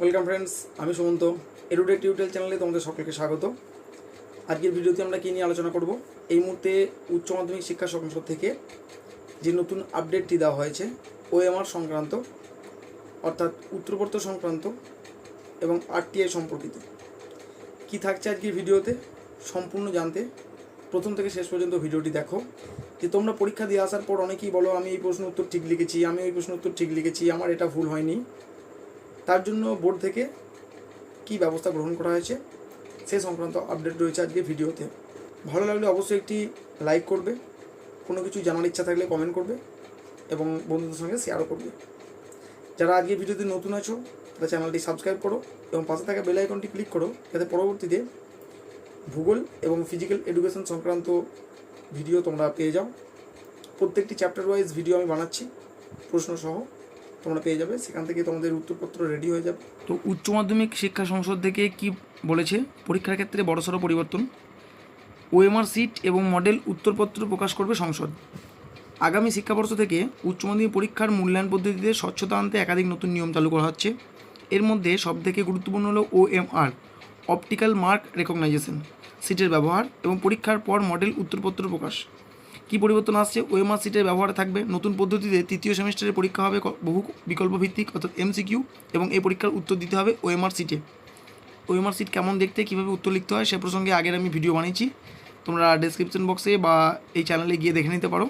Welcome friends আমি Sumanta. Edtech tutorial চ্যানেলে তোমাদের সকলকে স্বাগত। আজকের ভিডিওতে আমরা কী নিয়ে আলোচনা করব? এই মুহূর্তে উচ্চ মাধ্যমিক শিক্ষা সংসদ থেকে যে নতুন আপডেটটি দেওয়া হয়েছে ওএমআর সংক্রান্ত, অর্থাৎ উত্তরবর্ত সংক্রান্ত এবং আরটিআই সম্পর্কিত। কি থাকছে আজকের ভিডিওতে? সম্পূর্ণ জানতে প্রথম থেকে শেষ পর্যন্ত ভিডিওটি দেখো। যে তোমরা পরীক্ষা দিয়ে আসার পর অনেকেই বলো, আমি এই প্রশ্ন উত্তর ঠিক লিখেছি, আমি ওই প্রশ্ন উত্তর ঠিক লিখেছি, আমার এটা ভুল হয়নি। তার জন্য বোর্ড থেকে কি ব্যবস্থা গ্রহণ করা হয়েছে সে সংক্রান্ত আপডেট রয়েছে আজকে ভিডিওতে। ভালো লাগলে অবশ্যই একটি লাইক করবে, কোনো কিছু জানার ইচ্ছা থাকলে কমেন্ট করবে এবং বন্ধুদের সঙ্গে শেয়ারও করবে। যারা আজকে ভিডিওতে নতুন আছো, তারা চ্যানেলটি সাবস্ক্রাইব করো এবং পাশে থাকা বেল আইকনটি ক্লিক করো যাতে পরবর্তীতে ভূগোল এবং ফিজিক্যাল এডুকেশন সংক্রান্ত ভিডিও তোমরা পেয়ে যাও। প্রত্যেকটি চ্যাপ্টার ওয়াইজ ভিডিও আমি বানাচ্ছি প্রশ্ন সহ তোমরা পেয়ে যাবে, সেখান থেকে তোমাদের উত্তরপত্র রেডি হয়ে যাবে। তো উচ্চ মাধ্যমিক শিক্ষা সংসদ থেকে কি বলেছে? পরীক্ষার ক্ষেত্রে বড়সড় পরিবর্তন। ওএমআর সিট এবং মডেল উত্তরপত্র প্রকাশ করবে সংসদ। আগামী শিক্ষাবর্ষ থেকে উচ্চ মাধ্যমিক পরীক্ষার মূল্যায়ন পদ্ধতিতে স্বচ্ছতা আনতে একাধিক নতুন নিয়ম চালু করা হচ্ছে। এর মধ্যে সবথেকে গুরুত্বপূর্ণ হলো ওএমআর অপটিক্যাল মার্ক রেকগনাইজেশন সিটের ব্যবহার এবং পরীক্ষার পর মডেল উত্তরপত্র প্রকাশ। কী পরিবর্তন আসছে? ওএমআর সিটের ব্যবহার থাকবে। নতুন পদ্ধতিতে তৃতীয় সেমিস্টারের পরীক্ষা হবে বহু বিকল্প ভিত্তিক অর্থাৎ এমসিকিউ এবং এই পরীক্ষার উত্তর দিতে হবে ওএমআর সিটে ওএমআর সিট কেমন দেখতে, কীভাবে উত্তর লিখতে হয়, সে প্রসঙ্গে আগের আমি ভিডিও বানিয়েছি। তোমরা ডেসক্রিপশন বক্সে বা এই চ্যানেলে গিয়ে দেখে নিতে পারো।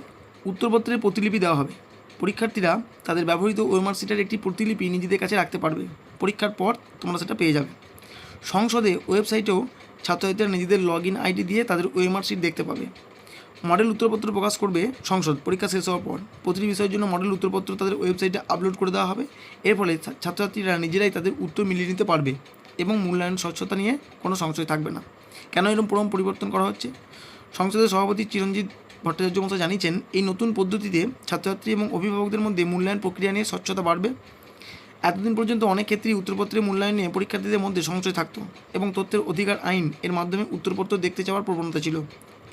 উত্তরপত্রের প্রতিলিপি দেওয়া হবে। পরীক্ষার্থীরা তাদের ব্যবহৃত ওএমআর সিটের একটি প্রতিলিপি নিজেদের কাছে রাখতে পারবে। পরীক্ষার পর তোমরা সেটা পেয়ে যাবে। সংসদে ওয়েবসাইটেও ছাত্রছাত্রীরা নিজেদের লগ ইন আইডি দিয়ে তাদের ওএমআর সিট দেখতে পাবে। মডেল উত্তরপত্র প্রকাশ করবে সংসদ। পরীক্ষা শেষ হওয়ার পর প্রতিটি বিষয়ের জন্য মডেল উত্তরপত্র তাদের ওয়েবসাইটে আপলোড করে দেওয়া হবে। এর ফলে ছাত্রছাত্রীরা নিজেরাই তাদের উত্তর মিলিয়ে নিতে পারবে এবং মূল্যায়ন স্বচ্ছতা নিয়ে কোনো সংশয় থাকবে না। কেন এরকম পরম পরিবর্তন করা হচ্ছে? সংসদের সভাপতি চিরঞ্জিত ভট্টাচার্য মশাই জানিয়েছেন, এই নতুন পদ্ধতিতে ছাত্রছাত্রী এবং অভিভাবকদের মধ্যে মূল্যায়ন প্রক্রিয়া নিয়ে স্বচ্ছতা বাড়বে। এতদিন পর্যন্ত অনেক ক্ষেত্রেই উত্তরপত্রের মূল্যায়ন নিয়ে পরীক্ষার্থীদের মধ্যে সংশয় থাকতো এবং তথ্যের অধিকার আইন এর মাধ্যমে উত্তরপত্র দেখতে চাওয়ার প্রবণতা ছিল।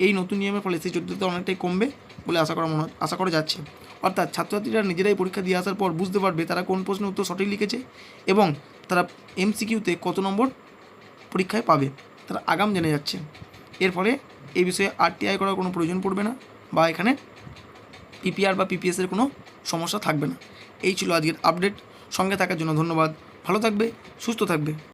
এই নতুন নিয়মের ফলে সেই চরিত্রতা অনেকটাই কমবে বলে আশা করা মনে আশা করা যাচ্ছে। অর্থাৎ ছাত্রছাত্রীরা নিজেরাই পরীক্ষা দিয়ে আসার পর বুঝতে পারবে তারা কোন প্রশ্নের উত্তর সঠিক লিখেছে এবং তারা এমসিকিউতে কত নম্বর পরীক্ষায় পাবে, তারা আগাম জেনে যাচ্ছে। এর ফলে এই বিষয়ে আরটিআই করার কোনো প্রয়োজন পড়বে না বা এখানে পিপিআর বা পিপিএসের কোনো সমস্যা থাকবে না। এই ছিল আজকের আপডেট। সঙ্গে থাকার জন্য ধন্যবাদ। ভালো থাকবে, সুস্থ থাকবে।